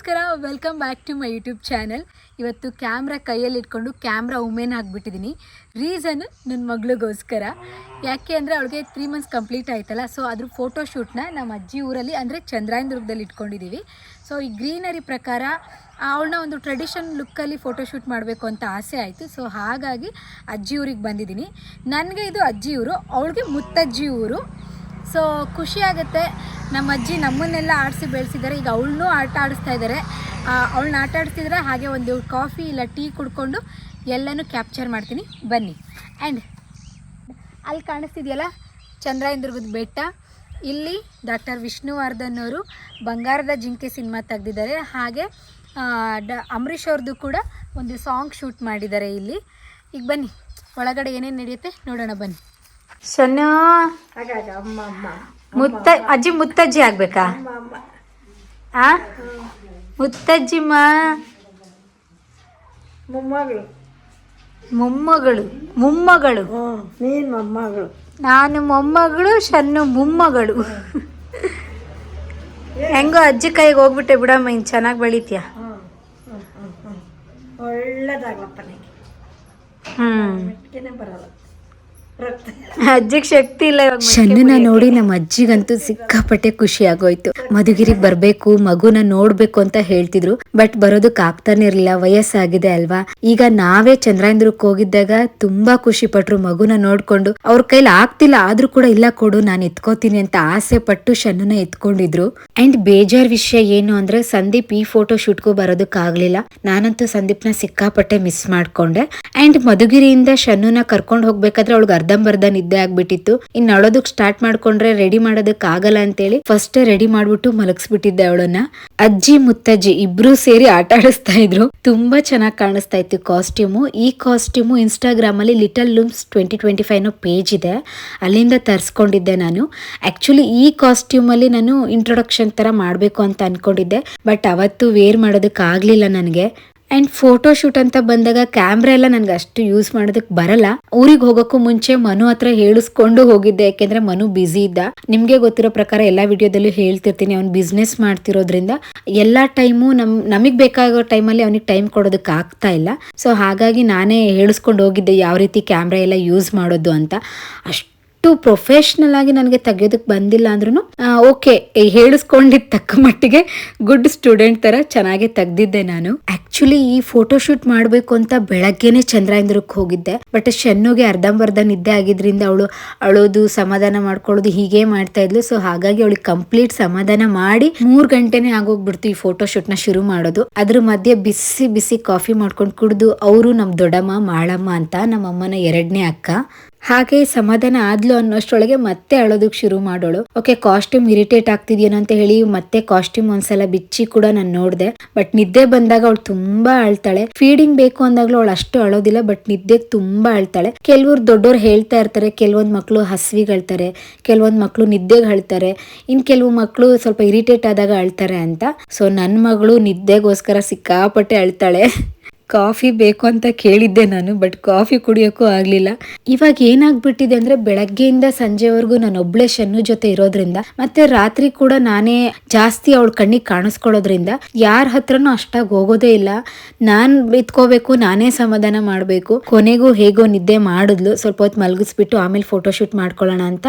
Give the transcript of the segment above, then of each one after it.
ನಮಸ್ಕಾರ welcome back to my YouTube channel ಇವತ್ತು camera ಕೈಯಲ್ಲಿ ಇಟ್ಕೊಂಡು ಕ್ಯಾಮ್ರಾ ಉಮೇನ್ ಆಗಿಬಿಟ್ಟಿದ್ದೀನಿ. ರೀಸನ್ ನನ್ನ ಮಗಳಿಗೋಸ್ಕರ. ಯಾಕೆ ಅಂದರೆ ಅವಳಿಗೆ ತ್ರೀ ಮಂತ್ಸ್ ಕಂಪ್ಲೀಟ್ ಆಯ್ತಲ್ಲ ಸೊ ಅದ್ರ ಫೋಟೋ ಶೂಟ್ನ ನಮ್ಮ ಅಜ್ಜಿ ಊರಲ್ಲಿ ಅಂದರೆ ಚಂದ್ರಾಯನದುರ್ಗದಲ್ಲಿ ಇಟ್ಕೊಂಡಿದ್ದೀವಿ ಸೊ ಈ ಗ್ರೀನರಿ ಪ್ರಕಾರ ಅವಳನ್ನ ಒಂದು ಟ್ರೆಡಿಷನ್ ಲುಕ್ಕಲ್ಲಿ ಫೋಟೋಶೂಟ್ ಮಾಡಬೇಕು ಅಂತ ಆಸೆ ಆಯಿತು. ಸೊ ಹಾಗಾಗಿ ಅಜ್ಜಿ ಊರಿಗೆ ಬಂದಿದ್ದೀನಿ. ನನಗೆ ಇದು ಅಜ್ಜಿ ಊರು, ಅವಳಿಗೆ ಮುತ್ತಜ್ಜಿ ಊರು. ಸೊ ಖುಷಿ ಆಗುತ್ತೆ. ನಮ್ಮ ಅಜ್ಜಿ ನಮ್ಮನ್ನೆಲ್ಲ ಆಡಿಸಿ ಬೆಳೆಸಿದ್ದಾರೆ. ಈಗ ಅವಳನ್ನೂ ಆಟ ಆಡಿಸ್ತಾ ಇದ್ದಾರೆ. ಅವಳನ್ನ ಆಟ ಆಡಿಸ್ತಿದ್ರೆ ಹಾಗೆ ಒಂದು ಕಾಫಿ ಇಲ್ಲ ಟೀ ಕುಡ್ಕೊಂಡು ಎಲ್ಲನೂ ಕ್ಯಾಪ್ಚರ್ ಮಾಡ್ತೀನಿ. ಬನ್ನಿ. ಆ್ಯಂಡ್ ಅಲ್ಲಿ ಕಾಣಿಸ್ತಿದೆಯಲ್ಲ? ಚಂದ್ರಾಯನದುರ್ಗದ ಬೆಟ್ಟ. ಇಲ್ಲಿ ಡಾಕ್ಟರ್ ವಿಷ್ಣುವರ್ಧನ್ ಅವರು ಬಂಗಾರದ ಜಿಂಕೆ ಸಿನಿಮಾ ತೆಗೆದಿದ್ದಾರೆ. ಹಾಗೆ ಡ, ಅಂಬರೀಷ್ ಅವ್ರದ್ದು ಕೂಡ ಒಂದು ಸಾಂಗ್ ಶೂಟ್ ಮಾಡಿದ್ದಾರೆ ಇಲ್ಲಿ. ಈಗ ಬನ್ನಿ. ಒಳಗಡೆ ಏನೇನು ನಡೆಯುತ್ತೆ ನೋಡೋಣ. ಬನ್ನಿ. ಶನ್ನ ಮುತ್ತ ಅಜ್ಜಿ ಮುತ್ತಜ್ಜಿ ಆಗ್ಬೇಕಾ? ಆ? ಮುತ್ತಜ್ಜಿಮ್ಮ ಮೊಮ್ಮಗಳು. ಮೊಮ್ಮಗಳು ಮೊಮ್ಮಗಳು. ಹ್ಞೂ ನೀನು ಮೊಮ್ಮಗಳು. ನಾನು ಮೊಮ್ಮಗಳು ಶನ್ನು ಮೊಮ್ಮಗಳು. ಹೆಂಗೋ ಅಜ್ಜಿ ಕೈಗೆ ಹೋಗ್ಬಿಟ್ಟೆ ಬಿಡಮ್ಮ ಇನ್ನು ಚೆನ್ನಾಗಿ ಬೆಳಿತೀಯ? ಹ್ಞೂ ಹ್ಞೂ ಹ್ಞೂ ಹ್ಞೂ. ಒಳ್ಳೇದಾಗ್ಲಪ್ಪ ಹ್ಮ್. ಬರಲ್ಲ. ಅಜ್ಜಿಗೆ ಶಕ್ತಿ ಇಲ್ಲ ಶನ್ನನ ನೋಡಿ ನಮ್ಮ ಅಜ್ಜಿಗಂತೂ ಸಿಕ್ಕಾಪಟ್ಟೆ ಖುಷಿ ಆಗೋಯ್ತು. ಮಧುಗಿರಿಗೆ ಬರ್ಬೇಕು ಮಗುನ ನೋಡ್ಬೇಕು ಅಂತ ಹೇಳ್ತಿದ್ರು. ಬಟ್ ಬರೋದಕ್ ಆಗ್ತಾನೆ ಇರ್ಲಿಲ್ಲ ವಯಸ್ಸಾಗಿದೆ ಅಲ್ವಾ? ಈಗ ನಾವೇ ಚಂದ್ರಾಯಂದ್ರಕ್ ಹೋಗಿದ್ದಾಗ ತುಂಬಾ ಖುಷಿ ಪಟ್ರು ಮಗುನ ನೋಡ್ಕೊಂಡು. ಅವ್ರ ಕೈಲಿ ಆಗ್ತಿಲ್ಲ ಆದ್ರೂ ಕೂಡ ಇಲ್ಲ ಕೊಡು ನಾನು ಎತ್ಕೋತೀನಿ ಅಂತ ಆಸೆ ಪಟ್ಟು ಶನ್ನನ ಎತ್ಕೊಂಡಿದ್ರು. ಅಂಡ್ ಬೇಜಾರ್ ವಿಷಯ ಏನು ಅಂದ್ರೆ ಸಂದೀಪ್ ಈ ಫೋಟೋ ಶೂಟ್ಗೂ ಬರೋದಕ್ ಆಗ್ಲಿಲ್ಲ. ನಾನಂತೂ ಸಂದೀಪ್ನ ಸಿಕ್ಕಾಪಟ್ಟೆ ಮಿಸ್ ಮಾಡ್ಕೊಂಡೆ. ಅಂಡ್ ಮಧುಗಿರಿಯಿಂದ ಶನ್ನುನ ಕರ್ಕೊಂಡು ಹೋಗ್ಬೇಕಾದ್ರೆ ಅವಳಿಗೆ ಅರ್ಧಂಬರ್ಧ ನಿದ್ದೆ ಆಗ್ಬಿಟ್ಟಿತ್ತು. ಇನ್ ನಡೋದಕ್ ಸ್ಟಾರ್ಟ್ ಮಾಡ್ಕೊಂಡ್ರೆ ರೆಡಿ ಮಾಡೋದಕ್ ಆಗಲ್ಲ ಅಂತೇಳಿ ಫಸ್ಟ್ ರೆಡಿ ಮಾಡ್ಬಿಟ್ಟು ಮಲಗಿಸ್ಬಿಟ್ಟಿದ್ದೆ ಅವಳನ್ನ. ಅಜ್ಜಿ, ಮುತ್ತಜ್ಜಿ ಇಬ್ರು ಸೇರಿ ಆಟ ಆಡಿಸ್ತಾ ಇದ್ರು. ತುಂಬಾ ಚೆನ್ನಾಗಿ ಕಾಣಿಸ್ತಾ ಇತ್ತು ಕಾಸ್ಟ್ಯೂಮು ಈ ಕಾಸ್ಟ್ಯೂಮು ಇನ್ಸ್ಟಾಗ್ರಾಮ್ ಅಲ್ಲಿ little looms twenty twenty five no page ಇದೆ. ಅಲ್ಲಿಂದ ತರಿಸ್ಕೊಂಡಿದ್ದೆ ನಾನು. ಆಕ್ಚುಲಿ ಈ ಕಾಸ್ಟ್ಯೂಮ್ ಅಲ್ಲಿ ನಾನು ಇಂಟ್ರೊಡಕ್ಷನ್ ತರ ಮಾಡಬೇಕು ಅಂತ ಅನ್ಕೊಂಡಿದ್ದೆ. ಬಟ್ ಅವತ್ತು ವೇರ್ ಮಾಡೋದಕ್ಕೆ ಆಗ್ಲಿಲ್ಲ ನನಗೆ. ಅಂಡ್ ಫೋಟೋ ಶೂಟ್ ಅಂತ ಬಂದಾಗ ಕ್ಯಾಮ್ರಾ ಎಲ್ಲ ನನ್ಗೆ ಅಷ್ಟು ಯೂಸ್ ಮಾಡೋದಕ್ಕೆ ಬರಲ್ಲ. ಊರಿಗೆ ಹೋಗೋಕ್ಕೂ ಮುಂಚೆ ಮನು ಹತ್ರ ಹೇಳಿಸ್ಕೊಂಡು ಹೋಗಿದ್ದೆ. ಯಾಕೆಂದ್ರೆ ಮನು ಬ್ಯುಸಿ ಇದ್ದ. ನಿಮ್ಗೆ ಗೊತ್ತಿರೋ ಪ್ರಕಾರ ಎಲ್ಲಾ ವಿಡಿಯೋದಲ್ಲೂ ಹೇಳ್ತಿರ್ತೀನಿ. ಅವ್ನು ಬಿಸ್ನೆಸ್ ಮಾಡ್ತಿರೋದ್ರಿಂದ ಎಲ್ಲಾ ಟೈಮು ನಮ್, ನಮಗ್ ಬೇಕಾಗೋ ಟೈಮಲ್ಲಿ ಅವನಿಗೆ ಟೈಮ್ ಕೊಡೋದಕ್ಕೆ ಆಗ್ತಾ ಇಲ್ಲ. ಸೊ ಹಾಗಾಗಿ ನಾನೇ ಹೇಳಿಸ್ಕೊಂಡು ಹೋಗಿದ್ದೆ, ಯಾವ ರೀತಿ ಕ್ಯಾಮ್ರಾ ಎಲ್ಲ ಯೂಸ್ ಮಾಡೋದು ಅಂತ. ಅಷ್ಟು ಪ್ರೊಫೆಷ್ನಲ್ ಆಗಿ ನನಗೆ ತೆಗಿಯೋದಕ್ಕೆ ಬಂದಿಲ್ಲ ಅಂದ್ರೂ ಓಕೆ ಹೇಳಿಸ್ಕೊಂಡಿದ್ದ ತಕ್ಕ ಮಟ್ಟಿಗೆ ಗುಡ್ ಸ್ಟೂಡೆಂಟ್ ತರ ಚೆನ್ನಾಗಿ ತೆಗ್ದಿದ್ದೆ ನಾನು. ಆಕ್ಚುಲಿ ಈ ಫೋಟೋ ಶೂಟ್ ಮಾಡಬೇಕು ಅಂತ ಬೆಳಗ್ಗೆನೆ ಚಂದ್ರಾಯಂದ್ರಕ್ಕೆ ಹೋಗಿದ್ದೆ. ಬಟ್ ಶನ್ನುಗೆ ಅರ್ಧಂಬರ್ಧ ನಿದ್ದೆ ಆಗಿದ್ರಿಂದ ಅವಳು ಅಳೋದು, ಸಮಾಧಾನ ಮಾಡ್ಕೊಳ್ಳೋದು ಹೀಗೆ ಮಾಡ್ತಾ ಇದ್ಲು. ಸೊ ಹಾಗಾಗಿ ಅವಳಿಗೆ ಕಂಪ್ಲೀಟ್ ಸಮಾಧಾನ ಮಾಡಿ ಮೂರ್ ಗಂಟೆನೆ ಆಗೋಗ್ಬಿಡ್ತು ಈ ಫೋಟೋ ಶೂಟ್ನ ಶುರು ಮಾಡೋದು. ಅದ್ರ ಮಧ್ಯೆ ಬಿಸಿ ಬಿಸಿ ಕಾಫಿ ಮಾಡ್ಕೊಂಡು ಕುಡಿದು, ಅವರು ನಮ್ ದೊಡ್ಡಮ್ಮ, ಮಾಳಮ್ಮ ಅಂತ ನಮ್ಮ ಅಮ್ಮನ ಎರಡನೇ ಅಕ್ಕ. ಹಾಗೆ ಸಮಾಧಾನ ಆದ್ಲು ಅನ್ನೋಷ್ಟೊಳಗೆ ಮತ್ತೆ ಅಳೋದಕ್ಕೆ ಶುರು ಮಾಡೋಳು. ಓಕೆ ಕಾಸ್ಟ್ಯೂಮ್ ಇರಿಟೇಟ್ ಆಗ್ತಿದ್ಯೇನೋ ಅಂತ ಹೇಳಿ ಮತ್ತೆ ಕಾಸ್ಟ್ಯೂಮ್ ಒಂದ್ಸಲ ಬಿಚ್ಚಿ ಕೂಡ ನಾನು ನೋಡಿದೆ. ಬಟ್ ನಿದ್ದೆ ಬಂದಾಗ ಅವಳು ತುಂಬಾ ಅಳ್ತಾಳೆ. ಫೀಡಿಂಗ್ ಬೇಕು ಅಂದಾಗ್ಲೂ ಅವಳು ಅಷ್ಟು ಅಳೋದಿಲ್ಲ, ಬಟ್ ನಿದ್ದೆಗೆ ತುಂಬಾ ಅಳ್ತಾಳೆ. ಕೆಲವ್ರು ದೊಡ್ಡೋರು ಹೇಳ್ತಾ ಇರ್ತಾರೆ, ಕೆಲವೊಂದ್ ಮಕ್ಕಳು ಹಸ್ವಿಗೆ ಅಳ್ತಾರೆ ಕೆಲವೊಂದ್ ಮಕ್ಕಳು ನಿದ್ದೆಗೆ ಅಳ್ತಾರೆ. ಇನ್ ಕೆಲವು ಮಕ್ಕಳು ಸ್ವಲ್ಪ ಇರಿಟೇಟ್ ಆದಾಗ ಅಳ್ತಾರೆ ಅಂತ. ಸೊ ನನ್ನ ಮಗಳು ನಿದ್ದೆಗೋಸ್ಕರ ಸಿಕ್ಕಾಪಟ್ಟೆ ಅಳ್ತಾಳೆ. ಕಾಫಿ ಬೇಕು ಅಂತ ಕೇಳಿದ್ದೆ ನಾನು ಬಟ್ ಕಾಫಿ ಕುಡಿಯೋಕ್ಕೂ ಆಗಲಿಲ್ಲ. ಇವಾಗ ಏನಾಗ್ಬಿಟ್ಟಿದೆ ಅಂದ್ರೆ ಬೆಳಗ್ಗೆಯಿಂದ ಸಂಜೆವರೆಗೂ ನಾನು ಒಬ್ಳೆ ಶನ್ನು ಜೊತೆ ಇರೋದ್ರಿಂದ, ಮತ್ತೆ ರಾತ್ರಿ ಕೂಡ ನಾನೇ ಜಾಸ್ತಿ ಅವಳ ಕಣ್ಣಿಗೆ ಕಾಣಿಸ್ಕೊಳ್ಳೋದ್ರಿಂದ ಯಾರ ಹತ್ರನೂ ಅಷ್ಟಾಗಿ ಹೋಗೋದೇ ಇಲ್ಲ. ನಾನು ಬಿತ್ಕೋಬೇಕು ನಾನೇ ಸಮಾಧಾನ ಮಾಡಬೇಕು. ಕೊನೆಗೂ ಹೇಗೋ ನಿದ್ದೆ ಮಾಡಿದ್ಲು, ಸ್ವಲ್ಪ ಹೊತ್ತು ಮಲಗಿಸ್ಬಿಟ್ಟು ಆಮೇಲೆ ಫೋಟೋ ಶೂಟ್ ಮಾಡ್ಕೊಳ್ಳೋಣ ಅಂತ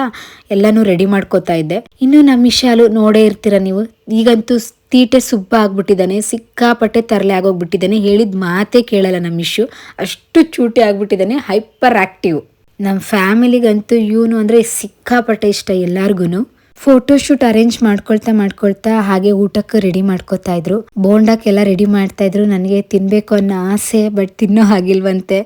ಎಲ್ಲನೂ ರೆಡಿ ಮಾಡ್ಕೋತಾ ಇದ್ದೆ. ಇನ್ನು ನಮ್ಮ ವಿಶಾಲು ನೋಡೇ ಇರ್ತೀರ ನೀವು? ಈಗಂತೂ ತೀಟೆ ಸುಬ್ಬ ಆಗ್ಬಿಟ್ಟಿದ್ದಾನೆ ಸಿಕ್ಕಾಪಟ್ಟೆ ತರಲೆ ಆಗೋಗ್ಬಿಟ್ಟಿದ್ದಾನೆ, ಹೇಳಿದ ಮಾತೇ ಕೇಳಲ್ಲ ನಮ್ಮ ಇಶ್ಯೂ. ಅಷ್ಟು ಚೂಟಿ ಆಗ್ಬಿಟ್ಟಿದ್ದಾನೆ, ಹೈಪರ್ ಆಕ್ಟಿವ್. ನಮ್ಮ ಫ್ಯಾಮಿಲಿಗಂತೂ ಇವನು ಅಂದರೆ ಸಿಕ್ಕಾಪಟ್ಟೆ ಇಷ್ಟ ಎಲ್ಲಾರ್ಗು ಫೋಟೋ ಶೂಟ್ ಅರೇಂಜ್ ಮಾಡ್ಕೊಳ್ತಾ ಮಾಡ್ಕೊಳ್ತಾ ಹಾಗೆ ಊಟಕ್ಕೆ ರೆಡಿ ಮಾಡ್ಕೊತಾ ಇದ್ರು. ಬೋಂಡಕ್ಕೆಲ್ಲ ರೆಡಿ ಮಾಡ್ತಾ ಇದ್ರು. ನನಗೆ ತಿನ್ಬೇಕು ಅನ್ನೋ ಆಸೆ ಬಟ್ ತಿನ್ನೋ ಹಾಗಿಲ್ವಂತೆ.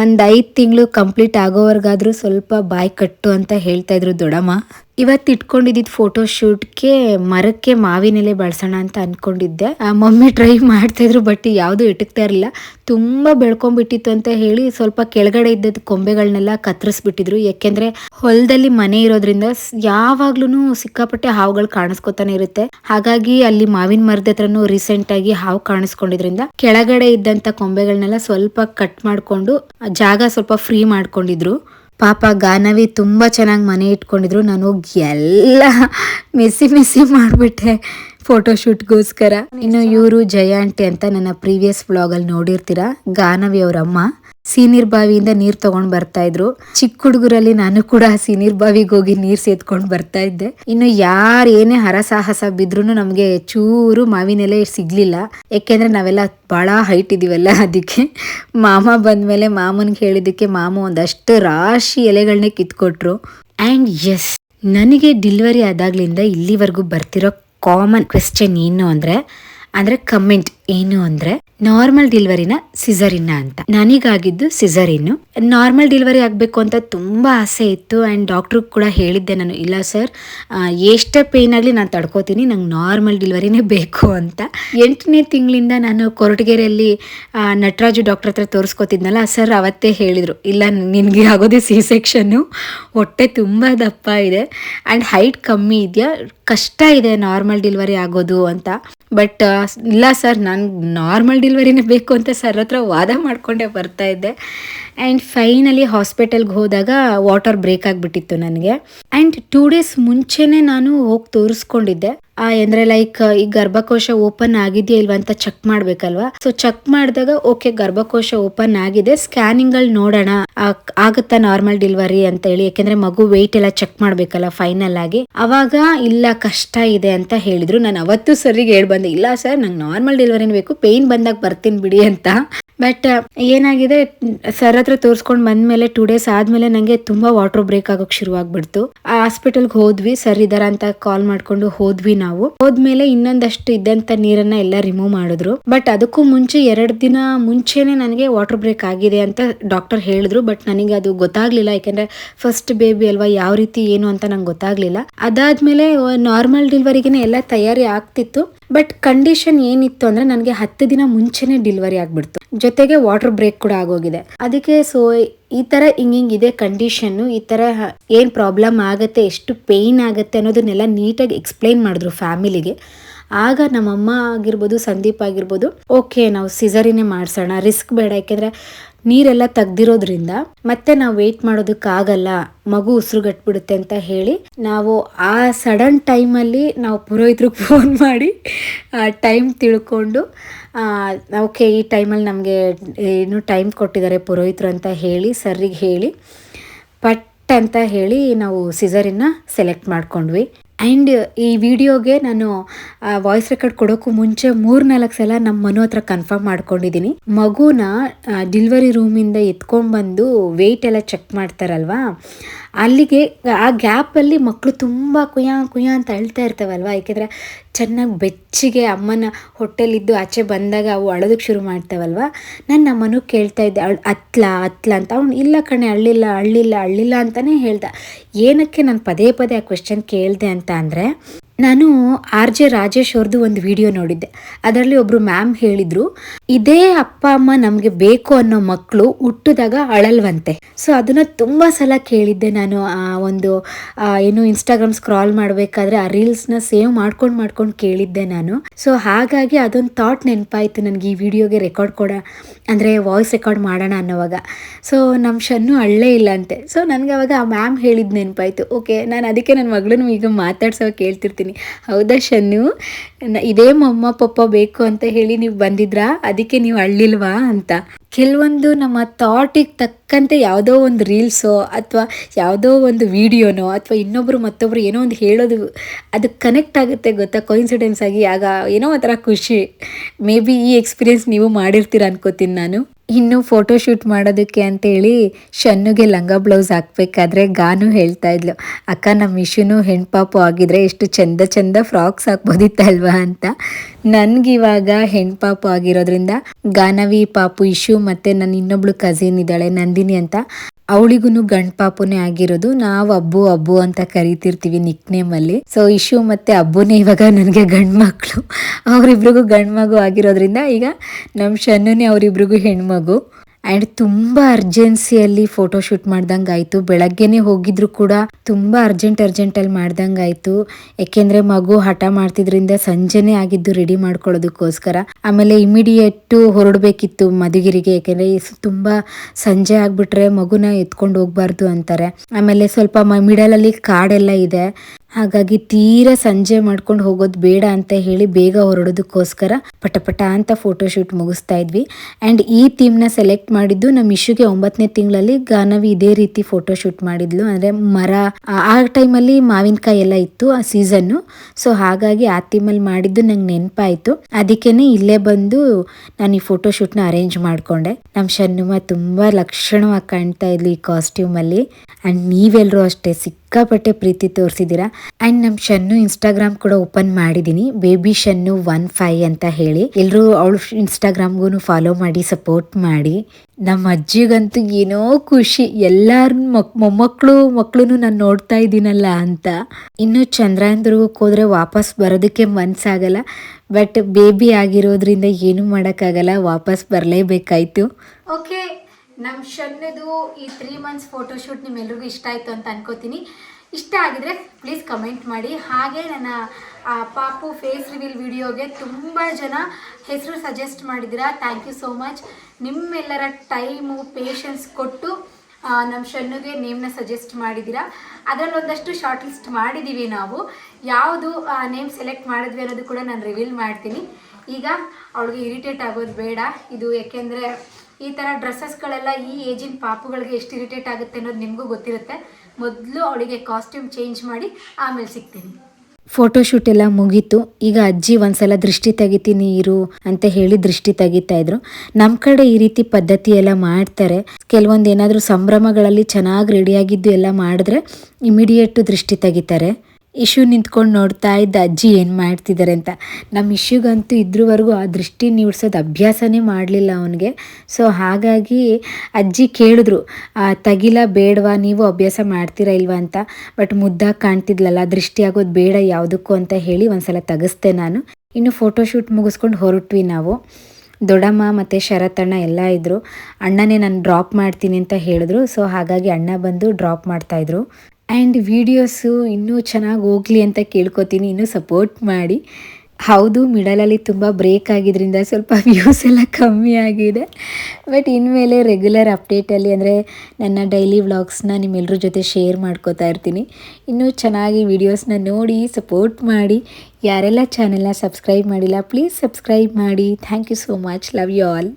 ಒಂದ್ ಐದ್ ತಿಂಗಳು ಕಂಪ್ಲೀಟ್ ಆಗೋವರೆಗಾದರೂ ಸ್ವಲ್ಪ ಬಾಯಿ ಕಟ್ಟು ಅಂತ ಹೇಳ್ತಾ ಇದ್ರು ದೊಡಮ್ಮ. ಇವತ್ತು ಇಟ್ಕೊಂಡಿದ್ದಿದ್ದು ಫೋಟೋ ಶೂಟ್ಗೆ ಮರಕ್ಕೆ ಮಾವಿನೆಲೆ ಬಳಸೋಣ ಅಂತ ಅಂದ್ಕೊಂಡಿದ್ದೆ ಮಮ್ಮಿ ಟ್ರೈ ಮಾಡ್ತಾ ಇದ್ರು ಬಟ್ ಯಾವುದು ಇಟಕ್ತಾ ಇರಲಿಲ್ಲ. ತುಂಬ ಬೆಳ್ಕೊಂಡ್ಬಿಟ್ಟಿತ್ತು ಅಂತ ಹೇಳಿ ಸ್ವಲ್ಪ ಕೆಳಗಡೆ ಇದ್ದದ್ದು ಕೊಂಬೆಗಳನ್ನೆಲ್ಲ ಕತ್ತರಿಸ್ಬಿಟ್ಟಿದ್ರು. ಯಾಕೆಂದ್ರೆ ಹೊಲದಲ್ಲಿ ಮನೆ ಇರೋದ್ರಿಂದ ಯಾವಾಗ್ಲೂ ಸಿಕ್ಕಾಪಟ್ಟೆ ಹಾವುಗಳು ಕಾಣಿಸ್ಕೊತಾನೆ ಇರುತ್ತೆ. ಹಾಗಾಗಿ ಅಲ್ಲಿ ಮಾವಿನ ಮರದ ಹತ್ರನು ರೀಸೆಂಟ್ ಆಗಿ ಹಾವು ಕಾಣಿಸ್ಕೊಂಡಿದ್ರಿಂದ ಕೆಳಗಡೆ ಇದ್ದಂತ ಕೊಂಬೆಗಳನ್ನೆಲ್ಲ ಸ್ವಲ್ಪ ಕಟ್ ಮಾಡಿಕೊಂಡು ಜಾಗ ಸ್ವಲ್ಪ ಫ್ರೀ ಮಾಡ್ಕೊಂಡಿದ್ರು. ಪಾಪ ಗಾನವಿ ತುಂಬ ಚೆನ್ನಾಗಿ ಮನೆ ಇಟ್ಕೊಂಡಿದ್ರು. ನಾನು ಎಲ್ಲ ಮೆಸ್ಸಿ ಮೆಸ್ಸಿ ಮಾಡಿಬಿಟ್ಟೆ ಫೋಟೋಶೂಟ್ಗೋಸ್ಕರ ಇನ್ನು ಇವರು ಜಯ ಆಂಟಿ ಅಂತ ನನ್ನ ಪ್ರೀವಿಯಸ್ ವ್ಲಾಗಲ್ಲಿ ನೋಡಿರ್ತೀರ? ಗಾನವಿ ಅವರಮ್ಮ ಸೀನೀರ್ ಬಾವಿಯಿಂದ ನೀರ್ ತಗೊಂಡ್ ಬರ್ತಾ ಇದ್ರು. ಚಿಕ್ಕ ಹುಡುಗರಲ್ಲಿ ನಾನು ಕೂಡ ಸೀನೀರ್ ಬಾವಿಗೆ ಹೋಗಿ ನೀರ್ ಸೇದ್ಕೊಂಡ್ ಬರ್ತಾ ಇದ್ದೆ. ಇನ್ನು ಯಾರು ಏನೇ ಹರಸಾಹಸ ಬಿದ್ರು ನಮ್ಗೆ ಚೂರು ಮಾವಿನ ಎಲೆ ಸಿಗ್ಲಿಲ್ಲ. ಯಾಕೆಂದ್ರೆ ನಾವೆಲ್ಲ ಬಹಳ ಹೈಟ್ ಇದೀವಲ್ಲ ಅದಕ್ಕೆ. ಮಾಮ ಬಂದ್ಮೇಲೆ ಮಾಮನ್ ಹೇಳಿದ್ದಕ್ಕೆ ಮಾಮ ಒಂದಷ್ಟು ರಾಶಿ ಎಲೆಗಳನ್ನೇ ಕಿತ್ಕೊಟ್ರು. ಆ್ಯಂಡ್ ಎಸ್ ನನಗೆ ಡಿಲಿವರಿ ಆದಾಗ್ಲಿಂದ ಇಲ್ಲಿವರೆಗೂ ಬರ್ತಿರೋ ಕಾಮನ್ ಕ್ವೆಶ್ಚನ್ ಏನು ಅಂದ್ರೆ ಅಂದ್ರೆ ಕಮೆಂಟ್ ಏನು ಅಂದ್ರೆ ನಾರ್ಮಲ್ ಡಿಲ್ವರಿನ ಸಿಸರಿನ ಅಂತ. ನನಗಾಗಿದ್ದು ಸಿಸರಿನ್ನು ನಾರ್ಮಲ್ ಡಿಲಿವರಿ ಆಗಬೇಕು ಅಂತ ತುಂಬ ಆಸೆ ಇತ್ತು ಆ್ಯಂಡ್ ಡಾಕ್ಟ್ರಿಗೆ ಕೂಡ ಹೇಳಿದ್ದೆ ನಾನು, ಇಲ್ಲ ಸರ್ ಎಷ್ಟೇ ಪೇನ್ ಆಗಲಿ ನಾನು ತಡ್ಕೋತೀನಿ, ನಂಗೆ ನಾರ್ಮಲ್ ಡಿಲಿವರಿನೇ ಬೇಕು ಅಂತ. ಎಂಟನೇ ತಿಂಗಳಿಂದ ನಾನು ಕೊರಟಗೆರೆಯಲ್ಲಿ ನಟರಾಜು ಡಾಕ್ಟರ್ ಹತ್ರ ತೋರಿಸ್ಕೊತಿದ್ನಲ್ಲ ಸರ್ ಅವತ್ತೇ ಹೇಳಿದರು, ಇಲ್ಲ, ನಿನಗೆ ಆಗೋದೇ ಸಿ ಸೆಕ್ಷನ್ನು ಹೊಟ್ಟೆ ತುಂಬ ದಪ್ಪ ಇದೆ ಆ್ಯಂಡ್ ಹೈಟ್ ಕಮ್ಮಿ ಇದೆಯಾ, ಕಷ್ಟ ಇದೆ ನಾರ್ಮಲ್ ಡೆಲಿವರಿ ಆಗೋದು ಅಂತ. ಬಟ್ ಇಲ್ಲ ಸರ್ ನಾನು ನಾರ್ಮಲ್ ಡೆಲಿವರಿನೇ ಬೇಕು ಅಂತ ಸರ್ ಹತ್ರ ವಾದ ಮಾಡಿಕೊಂಡೇ ಬರ್ತಾ ಇದ್ದೆ. ಆ್ಯಂಡ್ ಫೈನಲಿ ಹಾಸ್ಪಿಟಲ್ಗೆ ಹೋದಾಗ ವಾಟರ್ ಬ್ರೇಕ್ ಆಗಿಬಿಟ್ಟಿತ್ತು ನನಗೆ. ಆ್ಯಂಡ್ ಟೂ ಡೇಸ್ ಮುಂಚೆನೇ ನಾನು ಹೋಗಿ ತೋರಿಸ್ಕೊಂಡಿದ್ದೆ. ಅಂದರೆ ಲೈಕ್ ಈ ಗರ್ಭಕೋಶ ಓಪನ್ ಆಗಿದೆಯಾ ಇಲ್ವಾ ಅಂತ ಚೆಕ್ ಮಾಡ್ಬೇಕಲ್ವಾ? ಸೊ ಚೆಕ್ ಮಾಡಿದಾಗ ಓಕೆ ಗರ್ಭಕೋಶ ಓಪನ್ ಆಗಿದೆ. ಸ್ಕ್ಯಾನಿಂಗ್ ಅಲ್ಲಿ ನೋಡೋಣ. ಆಗುತ್ತಾ ನಾರ್ಮಲ್ ಡಿಲಿವರಿ ಅಂತ ಹೇಳಿ. ಯಾಕೆಂದ್ರೆ ಮಗು ವೆಯ್ಟ್ ಎಲ್ಲ ಚೆಕ್ ಮಾಡ್ಬೇಕಲ್ಲ ಫೈನಲ್ ಆಗಿ. ಅವಾಗ, ಇಲ್ಲ, ಕಷ್ಟ ಇದೆ ಅಂತ ಹೇಳಿದ್ರು. ನಾನು ಅವತ್ತು ಸರಿಗೆ ಹೇಳಿ ಬಂದೆ. ಇಲ್ಲ ಸರ್ ನಂಗೆ ನಾರ್ಮಲ್ ಡೆಲಿವರಿ ಬೇಕು. ಪೇಯ್ನ್ ಬಂದಾಗ ಬರ್ತೀನಿ ಬಿಡಿ ಅಂತ. ಬಟ್ ಏನಾಗಿದೆ? ಸರ್ ಹತ್ರ ತೋರಿಸ್ಕೊಂಡು ಬಂದ್ಮೇಲೆ ಟೂ ಡೇಸ್ ಆದ್ಮೇಲೆ ನಂಗೆ ತುಂಬಾ ವಾಟರ್ ಬ್ರೇಕ್ ಆಗೋಕ್ ಶುರುವಾಗ್ಬಿಡ್ತು. ಆ ಹಾಸ್ಪಿಟಲ್ಗೆ ಹೋದ್ವಿ. ಸರ್ ಇದಾರ ಅಂತ ಕಾಲ್ ಮಾಡ್ಕೊಂಡು ಹೋದ್ವಿ ನಾವು ಹೋದ್ಮೇಲೆ ಇನ್ನೊಂದಷ್ಟು ಇದ್ದಂತ ನೀರನ್ನ ಎಲ್ಲ ರಿಮೂವ್ ಮಾಡಿದ್ರು. ಬಟ್ ಅದಕ್ಕೂ ಮುಂಚೆ ಎರಡು ದಿನ ಮುಂಚೆನೆ ನನಗೆ ವಾಟರ್ ಬ್ರೇಕ್ ಆಗಿದೆ ಅಂತ ಡಾಕ್ಟರ್ ಹೇಳಿದ್ರು. ಬಟ್ ನನಗೆ ಅದು ಗೊತ್ತಾಗ್ಲಿಲ್ಲ. ಯಾಕಂದ್ರೆ ಫಸ್ಟ್ ಬೇಬಿ ಅಲ್ವಾ, ಯಾವ ರೀತಿ ಏನು ಅಂತ ನಂಗೆ ಗೊತ್ತಾಗ್ಲಿಲ್ಲ. ಅದಾದ್ಮೇಲೆ ನಾರ್ಮಲ್ ಡೆಲಿವರಿಗೆನೆ ಎಲ್ಲ ತಯಾರಿ ಆಗ್ತಿತ್ತು. ಬಟ್ ಕಂಡೀಷನ್ ಏನಿತ್ತು ಅಂದ್ರೆ ನನಗೆ ಹತ್ತು ದಿನ ಮುಂಚೆನೆ ಡೆಲಿವರಿ ಆಗ್ಬಿಡ್ತು. ಜೊತೆಗೆ ವಾಟರ್ ಬ್ರೇಕ್ ಕೂಡ ಆಗೋಗಿದೆ. ಅದಕ್ಕೆ ಸೊ ಈ ತರ ಹಿಂಗ್ ಇದೆ ಕಂಡೀಷನ್ ಈ ತರ ಏನ್ ಪ್ರಾಬ್ಲಮ್ ಆಗತ್ತೆ, ಎಷ್ಟು ಪೇಯ್ನ್ ಆಗತ್ತೆ ಅನ್ನೋದನ್ನೆಲ್ಲ ನೀಟಾಗಿ ಎಕ್ಸ್ಪ್ಲೈನ್ ಮಾಡಿದ್ರು ಫ್ಯಾಮಿಲಿಗೆ ಆಗ ನಮ್ಮಮ್ಮ ಆಗಿರ್ಬೋದು, ಸಂದೀಪ್ ಆಗಿರ್ಬೋದು ಓಕೆ ನಾವು ಸಿಸರಿನೇ ಮಾಡ್ಸೋಣ. ರಿಸ್ಕ್ ಬೇಡ, ಯಾಕೆಂದರೆ ನೀರೆಲ್ಲ ತೆಗ್ದಿರೋದ್ರಿಂದ ಮತ್ತೆ ನಾವು ವೆಯ್ಟ್ ಮಾಡೋದಕ್ಕಾಗಲ್ಲ. ಮಗು ಉಸಿರುಗಟ್ಬಿಡುತ್ತೆ ಅಂತ ಹೇಳಿ ನಾವು ಆ ಸಡನ್ ಟೈಮಲ್ಲಿ ನಾವು ಪುರೋಹಿತ್ರಿಗೆ ಫೋನ್ ಮಾಡಿ, ಆ ಟೈಮ್ ತಿಳ್ಕೊಂಡು ಓಕೆ ಈ ಟೈಮಲ್ಲಿ ನಮಗೆ ಏನು ಟೈಮ್ ಕೊಟ್ಟಿದ್ದಾರೆ ಪುರೋಹಿತರು ಅಂತ ಹೇಳಿ, ಸರ್ರಿಗೆ ಹೇಳಿ, ಪಟ್ ಅಂತ ಹೇಳಿ ನಾವು ಸಿಸರಿನ ಸೆಲೆಕ್ಟ್ ಮಾಡ್ಕೊಂಡ್ವಿ. ಆ್ಯಂಡ್ ಈ ವಿಡಿಯೋಗೆ ನಾನು ವಾಯ್ಸ್ ರೆಕಾರ್ಡ್ ಕೊಡೋಕ್ಕೂ ಮುಂಚೆ ಮೂರು ನಾಲ್ಕು ಸಲ ನಮ್ಮ ಮನು ಹತ್ರ ಕನ್ಫರ್ಮ್ ಮಾಡ್ಕೊಂಡಿದ್ದೀನಿ ಮಗುನ ಡಿಲ್ವರಿ ರೂಮಿಂದ ಎತ್ಕೊಂಡು ಬಂದು ವೆಯ್ಟ್ ಎಲ್ಲ ಚೆಕ್ ಮಾಡ್ತಾರಲ್ವಾ? ಅಲ್ಲಿಗೆ, ಆ ಗ್ಯಾಪಲ್ಲಿ ಮಕ್ಕಳು ತುಂಬ ಕುಯ್ಯ ಕುಯ್ಯ ಅಂತ ಅಳ್ತಾ ಇರ್ತಾವಲ್ವ? ಯಾಕೆಂದರೆ ಚೆನ್ನಾಗಿ ಬೆಚ್ಚಿಗೆ ಅಮ್ಮನ ಹೊಟ್ಟೆಲಿದ್ದು ಆಚೆ ಬಂದಾಗ ಅವು ಅಳೋದಕ್ಕೆ ಶುರು ಮಾಡ್ತಾವಲ್ವ? ನಾನು ನಮ್ಮನು ಕೇಳ್ತಾ ಇದ್ದೆ, ಅಳ್, ಅತ್ಲ ಅತ್ಲ ಅಂತ. ಅವ್ನು, ಇಲ್ಲ ಕಣೆ, ಅಳ್ಳಿಲ್ಲ ಅಳ್ಳಿಲ್ಲ ಅಳ್ಳಿಲ್ಲ ಅಂತಲೇ ಹೇಳ್ದ. ಏನಕ್ಕೆ ನಾನು ಪದೇ ಪದೇ ಆ ಕ್ವೆಶನ್ ಕೇಳಿದೆ ಅಂತ ಅಂದರೆ ನಾನು ಆರ್ ಜೆ ರಾಜೇಶ್ ಅವ್ರದ್ದು ಒಂದು ವಿಡಿಯೋ ನೋಡಿದ್ದೆ. ಅದರಲ್ಲಿ ಒಬ್ರು ಮ್ಯಾಮ್ ಹೇಳಿದ್ರು, ಇದೇ ಅಪ್ಪ, ಅಮ್ಮ ನಮಗೆ ಬೇಕು ಅನ್ನೋ ಮಕ್ಕಳು ಹುಟ್ಟಿದಾಗ ಅಳಲ್ವಂತೆ. ಸೊ ಅದನ್ನ ತುಂಬಾ ಸಲ ಕೇಳಿದ್ದೆ ನಾನು, ಆ, ಒಂದು ಏನು ಇನ್ಸ್ಟಾಗ್ರಾಮ್ ಸ್ಕ್ರಾಲ್ ಮಾಡಬೇಕಾದ್ರೆ ಆ ರೀಲ್ಸ್ನ ಸೇವ್ ಮಾಡ್ಕೊಂಡು ಮಾಡ್ಕೊಂಡು ಕೇಳಿದ್ದೆ ನಾನು. ಸೊ ಹಾಗಾಗಿ ಅದೊಂದು ಥಾಟ್ ನೆನಪಾಯ್ತು ನನಗೆ ಈ ವಿಡಿಯೋಗೆ ರೆಕಾರ್ಡ್ ಕೊಡ, ಅಂದರೆ ವಾಯ್ಸ್ ರೆಕಾರ್ಡ್ ಮಾಡೋಣ ಅನ್ನೋವಾಗ. ಸೊ ನಮ್ಮ ಶನ್ನು ಅಳ್ಳೇ ಇಲ್ಲ ಅಂತೆ. ಸೊ ನನಗೆ ಅವಾಗ ಆ ಮ್ಯಾಮ್ ಹೇಳಿದ್ದು ನೆನಪಾಯ್ತು. ಓಕೆ ನಾನು ಅದಕ್ಕೆ ನನ್ನ ಮಗಳನ್ನು ಈಗ ಮಾತಾಡ್ಸೋ ಕೇಳ್ತಿರ್ತೀನಿ. ಹೌದಾ ಶನ್ನು? ಇದೇ ಮಮ್ಮ ಪಪ್ಪ ಬೇಕು ಅಂತ ಹೇಳಿ ನೀವು ಬಂದಿದ್ರಾ? ಅದಕ್ಕೆ ನೀವು ಅಳ್ಳಿಲ್ವಾ ಅಂತ. ಕೆಲವೊಂದು ನಮ್ಮ ಥಾಟಿಗೆ ತಕ್ಕಂತೆ ಯಾವುದೋ ಒಂದು ರೀಲ್ಸೋ ಅಥವಾ ಯಾವುದೋ ಒಂದು ವಿಡಿಯೋನೋ ಅಥವಾ ಇನ್ನೊಬ್ರು ಮತ್ತೊಬ್ರು ಏನೋ ಒಂದು ಹೇಳೋದು, ಅದು ಕನೆಕ್ಟ್ ಆಗುತ್ತೆ ಗೊತ್ತಾ? ಕೊಯಿನ್ಸಿಡೆನ್ಸ್ ಆಗಿ ಆಗ ಏನೋ ಒಂಥರ ಖುಷಿ. ಮೇ ಬಿ ಈ ಎಕ್ಸ್ಪೀರಿಯನ್ಸ್ ನೀವು ಮಾಡಿರ್ತೀರ ಅನ್ಕೋತೀನಿ ನಾನು. ಇನ್ನು ಫೋಟೋಶೂಟ್ ಮಾಡೋದಕ್ಕೆ ಅಂತೇಳಿ ಶನ್ನುಗೆ ಲಂಗ ಬ್ಲೌಸ್ ಹಾಕ್ಬೇಕಾದ್ರೆ ಗಾನು ಹೇಳ್ತಾ ಇದ್ಲು, ಅಕ್ಕ ನಮ್ಮ ಇಶುನು ಹೆಣ್ಪಾಪು ಆಗಿದ್ರೆ ಎಷ್ಟು ಚಂದ ಚಂದ ಫ್ರಾಕ್ಸ್ ಹಾಕ್ಬೋದಿತ್ತಲ್ವಾ ಅಂತ. ನನ್ಗಿವಾಗ ಹೆಣ್ಪಾಪು ಆಗಿರೋದ್ರಿಂದ ಗಾನವಿ, ಪಾಪು, ಇಶು ಮತ್ತೆ ನನ್ನ ಇನ್ನೊಬ್ಳು ಕಸಿನ್ ಇದ್ದಾಳೆ, ನಂದಿನಿ ಅಂತ ಅವಳಿಗೂ ಗಂಡ್ ಪಾಪುನೇ ಆಗಿರೋದು. ನಾವು ಅಬ್ಬು ಅಬ್ಬು ಅಂತ ಕರಿತಿರ್ತೀವಿ ನಿಕ್ ನೇಮ್ ಅಲ್ಲಿ. ಸೊ ಇಶು ಮತ್ತೆ ಅಬ್ಬುನೇ ಇವಾಗ ನನಗೆ ಗಂಡ್ ಮಕ್ಕಳು ಅವರಿಬ್ರಿಗೂ ಗಂಡ್ ಮಗು ಆಗಿರೋದ್ರಿಂದ ಈಗ ನಮ್ಮ ಶನ್ನುನೇ ಅವರಿಬ್ರಿಗೂ ಹೆಣ್ಮಗು. ಆ್ಯಂಡ್ ತುಂಬ ಅರ್ಜೆನ್ಸಿಯಲ್ಲಿ ಫೋಟೋ ಶೂಟ್ ಮಾಡ್ದಂಗೆ ಆಯಿತು. ಬೆಳಗ್ಗೆನೆ ಹೋಗಿದ್ರು ಕೂಡ ತುಂಬ ಅರ್ಜೆಂಟ್ ಅರ್ಜೆಂಟಲ್ಲಿ ಮಾಡ್ದಂಗೆ ಆಯಿತು. ಯಾಕೆಂದರೆ ಮಗು ಹಠ ಮಾಡ್ತಿದ್ರಿಂದ ಸಂಜೆನೇ ಆಗಿದ್ದು ರೆಡಿ ಮಾಡ್ಕೊಳ್ಳೋದಕ್ಕೋಸ್ಕರ. ಆಮೇಲೆ ಇಮಿಡಿಯೇಟು ಹೊರಡಬೇಕಿತ್ತು ಮಧುಗಿರಿಗೆ. ಯಾಕೆಂದರೆ ತುಂಬ ಸಂಜೆ ಆಗಿಬಿಟ್ರೆ ಮಗುನ ಎತ್ಕೊಂಡು ಹೋಗ್ಬಾರ್ದು ಅಂತಾರೆ. ಆಮೇಲೆ ಸ್ವಲ್ಪ ಮಿಡಲಲ್ಲಿ ಕಾಡೆಲ್ಲ ಇದೆ. ಹಾಗಾಗಿ ತೀರಾ ಸಂಜೆ ಮಾಡ್ಕೊಂಡು ಹೋಗೋದು ಬೇಡ ಅಂತ ಹೇಳಿ ಬೇಗ ಹೊರಡೋದಕ್ಕೋಸ್ಕರ ಪಟಪಟ ಪಟ ಅಂತ ಫೋಟೋಶೂಟ್ ಮುಗಿಸ್ತಾ ಇದ್ವಿ. ಆ್ಯಂಡ್ ಈ ಥೀಮ್ನ ಸೆಲೆಕ್ಟ್ ಮಾಡಿದ್ದು ನಮ್ಮ ಇಶುಗೆ ಒಂಬತ್ತನೇ ತಿಂಗಳಲ್ಲಿ ಗಾನವಿ ಇದೇ ರೀತಿ ಫೋಟೋಶೂಟ್ ಮಾಡಿದ್ಲು. ಅಂದರೆ ಮರ, ಆ- ಟೈಮಲ್ಲಿ ಮಾವಿನಕಾಯಿ ಎಲ್ಲ ಇತ್ತು, ಆ ಸೀಸನ್ನು ಸೊ ಹಾಗಾಗಿ ಆ ಥೀಮಲ್ಲಿ ಮಾಡಿದ್ದು ನಂಗೆ ನೆನಪಾಯಿತು. ಅದಕ್ಕೇನೆ ಇಲ್ಲೇ ಬಂದು ನಾನು ಈ ಫೋಟೋಶೂಟ್ನ ಅರೇಂಜ್ ಮಾಡಿಕೊಂಡೆ. ನಮ್ಮ ಶನ್ನುಮ ತುಂಬ ಲಕ್ಷಣವಾಗಿ ಕಾಣ್ತಾ ಇದ್ಲು ಈ ಕಾಸ್ಟ್ಯೂಮಲ್ಲಿ ಆ್ಯಂಡ್ ನೀವೆಲ್ಲರೂ ಅಷ್ಟೇ ಸಿಕ್ಕಾಪಟ್ಟೆ ಪ್ರೀತಿ ತೋರಿಸಿದ್ದೀರಾ? ಆ್ಯಂಡ್ ನಮ್ಮ ಶನ್ನು ಇನ್ಸ್ಟಾಗ್ರಾಮ್ ಕೂಡ ಓಪನ್ ಮಾಡಿದ್ದೀನಿ. ಬೇಬಿ ಶನ್ನು ಒನ್ ಫೈವ್ ಅಂತ ಹೇಳಿ. ಎಲ್ಲರೂ ಅವಳು ಇನ್ಸ್ಟಾಗ್ರಾಮ್ಗೂ ಫಾಲೋ ಮಾಡಿ ಸಪೋರ್ಟ್ ಮಾಡಿ. ನಮ್ಮ ಅಜ್ಜಿಗಂತೂ ಏನೋ ಖುಷಿ. ಎಲ್ಲಾರ ಮಕ್ ಮೊಮ್ಮಕ್ಕಳು ಮಕ್ಕಳು ನಾನು ನೋಡ್ತಾ ಇದ್ದೀನಲ್ಲ ಅಂತ. ಇನ್ನು ಚಂದ್ರಾಯನದುರ್ಗಕ್ಕೆ ಹೋದ್ರೆ ವಾಪಸ್ ಬರೋದಕ್ಕೆ ಮನ್ಸಾಗಲ್ಲ ಬಟ್ ಬೇಬಿ ಆಗಿರೋದ್ರಿಂದ ಏನು ಮಾಡೋಕ್ಕಾಗಲ್ಲ. ವಾಪಸ್ ಬರಲೇಬೇಕಾಯ್ತು. ಓಕೆ ನಮ್ಮ ಶನ್ನದು ಈ ತ್ರೀ ಮಂತ್ಸ್ ಫೋಟೋಶೂಟ್ ನಿಮ್ಮೆಲ್ರಿಗೂ ಇಷ್ಟ ಆಯಿತು ಅಂತ ಅನ್ಕೋತೀನಿ. ಇಷ್ಟ ಆಗಿದ್ರೆ ಪ್ಲೀಸ್ ಕಮೆಂಟ್ ಮಾಡಿ. ಹಾಗೆ ನನ್ನ ಆ, ಪಾಪು ಫೇಸ್ ರಿವೀಲ್ ವಿಡಿಯೋಗೆ ತುಂಬ ಜನ ಹೆಸರು ಸಜೆಸ್ಟ್ ಮಾಡಿದ್ದೀರಾ. ಥ್ಯಾಂಕ್ ಯು ಸೋ ಮಚ್ ನಿಮ್ಮೆಲ್ಲರ ಟೈಮು ಪೇಷನ್ಸ್ ಕೊಟ್ಟು ನಮ್ಮ ಶನ್ನುಗೆ ನೇಮ್ನ ಸಜೆಸ್ಟ್ ಮಾಡಿದ್ದೀರಾ. ಅದರಲ್ಲಿ ಒಂದಷ್ಟು ಶಾರ್ಟ್ ಲಿಸ್ಟ್ ಮಾಡಿದ್ದೀವಿ ನಾವು. ಯಾವುದು ನೇಮ್ ಸೆಲೆಕ್ಟ್ ಮಾಡಿದ್ವಿ ಅನ್ನೋದು ಕೂಡ ನಾನು ರಿವೀಲ್ ಮಾಡ್ತೀನಿ. ಈಗ ಅವಳಿಗೆ ಇರಿಟೇಟ್ ಆಗೋದು ಬೇಡ. ಇದು ಯಾಕೆಂದರೆ ಈ ಥರ ಡ್ರೆಸ್ಸಸ್ಗಳೆಲ್ಲ ಈ ಏಜಿನ ಪಾಪುಗಳಿಗೆ ಎಷ್ಟು ಇರಿಟೇಟ್ ಆಗುತ್ತೆ ಅನ್ನೋದು ನಿಮಗೂ ಗೊತ್ತಿರುತ್ತೆ. ಮೊದಲು ಅವಳಿಗೆ ಕಾಸ್ಟ್ಯೂಮ್ ಚೇಂಜ್ ಮಾಡಿ ಆಮೇಲೆ ಸಿಗ್ತೀನಿ. ಫೋಟೋಶೂಟ್ ಎಲ್ಲ ಮುಗೀತು. ಈಗ ಅಜ್ಜಿ ಒಂದ್ಸಲ ದೃಷ್ಟಿ ತೆಗಿತೀನಿ, ಇರು ಅಂತ ಹೇಳಿ ದೃಷ್ಟಿ ತೆಗಿತಾ ಇದ್ರು. ನಮ್ಮ ಕಡೆ ಈ ರೀತಿ ಪದ್ಧತಿ ಎಲ್ಲ ಮಾಡ್ತಾರೆ. ಕೆಲವೊಂದು ಏನಾದರೂ ಸಂಭ್ರಮಗಳಲ್ಲಿ ಚೆನ್ನಾಗಿ ರೆಡಿಯಾಗಿದ್ದು ಎಲ್ಲ ಮಾಡಿದ್ರೆ ಇಮಿಡಿಯೇಟು ದೃಷ್ಟಿ ತೆಗಿತಾರೆ. ಇಶು ನಿಂತ್ಕೊಂಡು ನೋಡ್ತಾ ಇದ್ದ ಅಜ್ಜಿ ಏನು ಮಾಡ್ತಿದ್ದಾರೆ ಅಂತ. ನಮ್ಮ ಇಶುಗಂತೂ ಇದ್ರವರೆಗೂ ಆ ದೃಷ್ಟಿ ನೀಡ್ಸೋದು ಅಭ್ಯಾಸನೇ ಮಾಡಲಿಲ್ಲ ಅವನಿಗೆ. ಸೊ ಹಾಗಾಗಿ ಅಜ್ಜಿ ಕೇಳಿದ್ರು ತಗಿಲ ಬೇಡವಾ, ನೀವು ಅಭ್ಯಾಸ ಮಾಡ್ತೀರಾ ಇಲ್ವಾ ಅಂತ. ಬಟ್ ಮುದ್ದಾಗಿ ಕಾಣ್ತಿದ್ಲಲ್ಲ, ದೃಷ್ಟಿ ಆಗೋದು ಬೇಡ ಯಾವುದಕ್ಕೂ ಅಂತ ಹೇಳಿ ಒಂದ್ಸಲ ತೆಗೆಸ್ದೆ ನಾನು. ಇನ್ನು ಫೋಟೋಶೂಟ್ ಮುಗಿಸ್ಕೊಂಡು ಹೊರಟ್ವಿ ನಾವು. ದೊಡ್ಡಮ್ಮ ಮತ್ತು ಶರತಣ್ಣ ಎಲ್ಲ ಇದ್ದರು ಅಣ್ಣನೇ ನಾನು ಡ್ರಾಪ್ ಮಾಡ್ತೀನಿ ಅಂತ ಹೇಳಿದ್ರು. ಸೊ ಹಾಗಾಗಿ ಅಣ್ಣ ಬಂದು ಡ್ರಾಪ್ ಮಾಡ್ತಾಯಿದ್ರು ಆ್ಯಂಡ್ ವೀಡಿಯೋಸು ಇನ್ನೂ ಚೆನ್ನಾಗಿ ಹೋಗಲಿ ಅಂತ ಕೇಳ್ಕೊತೀನಿ, ಇನ್ನೂ ಸಪೋರ್ಟ್ ಮಾಡಿ. ಹೌದು, ಮಿಡಲಲ್ಲಿ ತುಂಬ ಬ್ರೇಕ್ ಆಗಿದ್ದರಿಂದ ಸ್ವಲ್ಪ ವ್ಯೂಸ್ ಎಲ್ಲ ಕಮ್ಮಿ ಆಗಿದೆ. ಬಟ್ ಇನ್ಮೇಲೆ ರೆಗ್ಯುಲರ್ ಅಪ್ಡೇಟಲ್ಲಿ ಅಂದರೆ ನನ್ನ ಡೈಲಿ ವ್ಲಾಗ್ಸ್ನ ನಿಮ್ಮೆಲ್ಲರ ಜೊತೆ ಶೇರ್ ಮಾಡ್ಕೋತಾ ಇರ್ತೀನಿ. ಇನ್ನೂ ಚೆನ್ನಾಗಿ ವೀಡಿಯೋಸ್ನ ನೋಡಿ ಸಪೋರ್ಟ್ ಮಾಡಿ. ಯಾರೆಲ್ಲ ಚಾನೆಲ್ನ ಸಬ್ಸ್ಕ್ರೈಬ್ ಮಾಡಿಲ್ಲ ಪ್ಲೀಸ್ ಸಬ್ಸ್ಕ್ರೈಬ್ ಮಾಡಿ. Thank you so much love you all